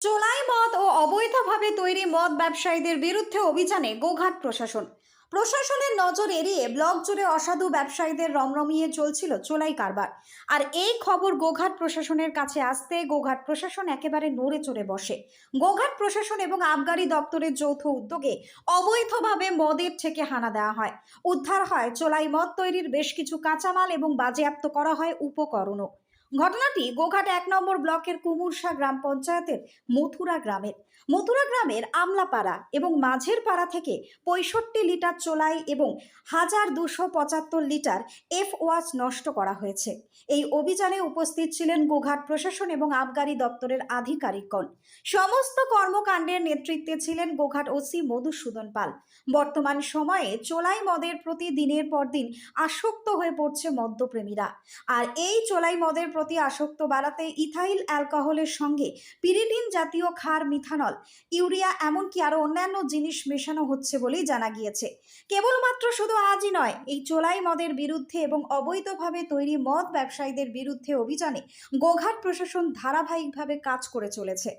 চোলাই মদ ও অবৈধভাবে তৈরি মদ ব্যবসায়ীদের বিরুদ্ধে অভিযানে গোঘাট প্রশাসন। প্রশাসনের নজর এড়িয়ে ব্লক জুড়ে অসাধু ব্যবসায়ীদের রমরমিয়ে চলছিল চোলাই কারবার। আর এই খবর গোঘাট প্রশাসনের কাছে আসতে গোঘাট প্রশাসন একেবারে নড়ে চড়ে বসে। গোঘাট প্রশাসন এবং আবগারি দপ্তরের যৌথ উদ্যোগে অবৈধভাবে মদের থেকে হানা দেওয়া হয়। উদ্ধার হয় চোলাই মদ তৈরির বেশ কিছু কাঁচামাল এবং বাজেয়াপ্ত করা হয় উপকরণও। ঘটনাটি গোঘাট এক নম্বর ব্লকের কুমুরশা গ্রাম পঞ্চায়েতের মথুরা গ্রামের। মথুরা গ্রামের আমলাপাড়া এবং মাঝের পাড়া থেকে পঁয়ষট্টি লিটার চোলাই এবং হাজার দুশো পঁচাত্তর লিটার এফ ওয়াচ নষ্ট করা হয়েছে। এই অভিযানে উপস্থিত ছিলেন গোঘাট প্রশাসন এবং আবগারি দপ্তরের আধিকারিকগণ। সমস্ত কর্মকাণ্ডের নেতৃত্বে ছিলেন গোঘাট ওসি মধুসূদন পাল। বর্তমান সময়ে চোলাই মদের প্রতি দিনের পর দিন আসক্ত হয়ে পড়ছে মদ্যপ্রেমীরা। আর এই চোলাই মদের প্রতি আসক্ত বাড়াতে ইথাইল অ্যালকোহলের সঙ্গে পিরিডিন জাতীয় ক্ষার, মিথানল, ইউরিয়া এমনকি আরও অন্যান্য জিনিস মেশানো হচ্ছে বলেই জানা গিয়েছে। কেবলমাত্র শুধু আজই নয়, এই চোলাই মদের বিরুদ্ধে এবং অবৈধভাবে তৈরি মদ ব্যবসায়ীদের বিরুদ্ধে অভিযানে গোঘাট প্রশাসন ধারাবাহিকভাবে কাজ করে চলেছে।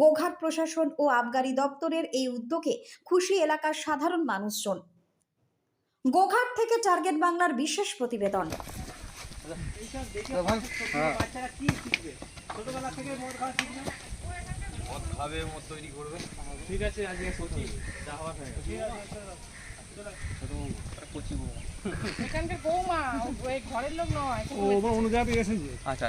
গোঘাট প্রশাসন ও আবগারি দপ্তরের এই উদ্যোগে খুশি এলাকার সাধারণ মানুষজন। গোঘাট থেকে টার্গেট বাংলার বিশেষ প্রতিবেদন। ঠিক আছে আজকে সত্যি যা? হওয়ার এখানকার বৌমা ওই ঘরের লোক নয় ও অন্য জায়গা এসেছে আচ্ছা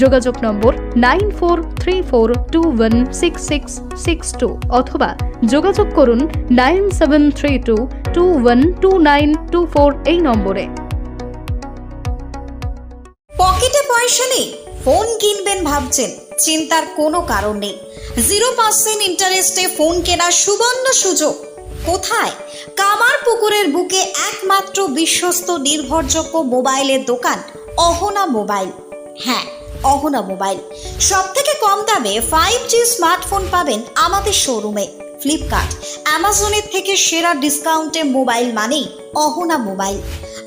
যোগাযোগ নম্বর nine four three four two one six six six two অথবা যোগাযোগ করুন nine seven three two two one two nine two four এই নম্বরে। পকেটে পয়সা নেই, ফোন কিনবেন ভাবছেন, চিন্তার কোনো কারণ নেই। জিরো পার্সেন্ট ইন্টারেস্টে ফোন কেনার সুবর্ণ সুযোগ। কোথায়? কামার পুকুরের বুকে একমাত্র বিশ্বস্ত নির্ভরযোগ্য মোবাইলের দোকান, অহনা মোবাইল। হ্যাঁ অহনা মোবাইল। সব থেকে কম দামে ফাইভ জি স্মার্টফোন পাবেন আমাদের শোরুমে ফ্লিপকার্ট অ্যামাজনের থেকে সেরা ডিসকাউন্টে মোবাইল মানেই অহনা মোবাইল।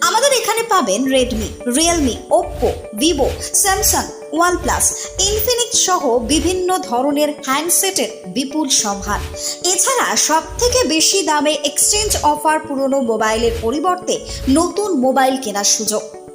আমাদের এখানে পাবেন Redmi Realme Oppo Vivo Samsung OnePlus Infinix সহ বিভিন্ন ধরনের হ্যান্ডসেটের বিপুল সম্ভার। এছাড়া সব থেকে বেশি দামে এক্সচেঞ্জ অফার পুরনো মোবাইলের পরিবর্তে নতুন মোবাইল কেনার সুযোগ।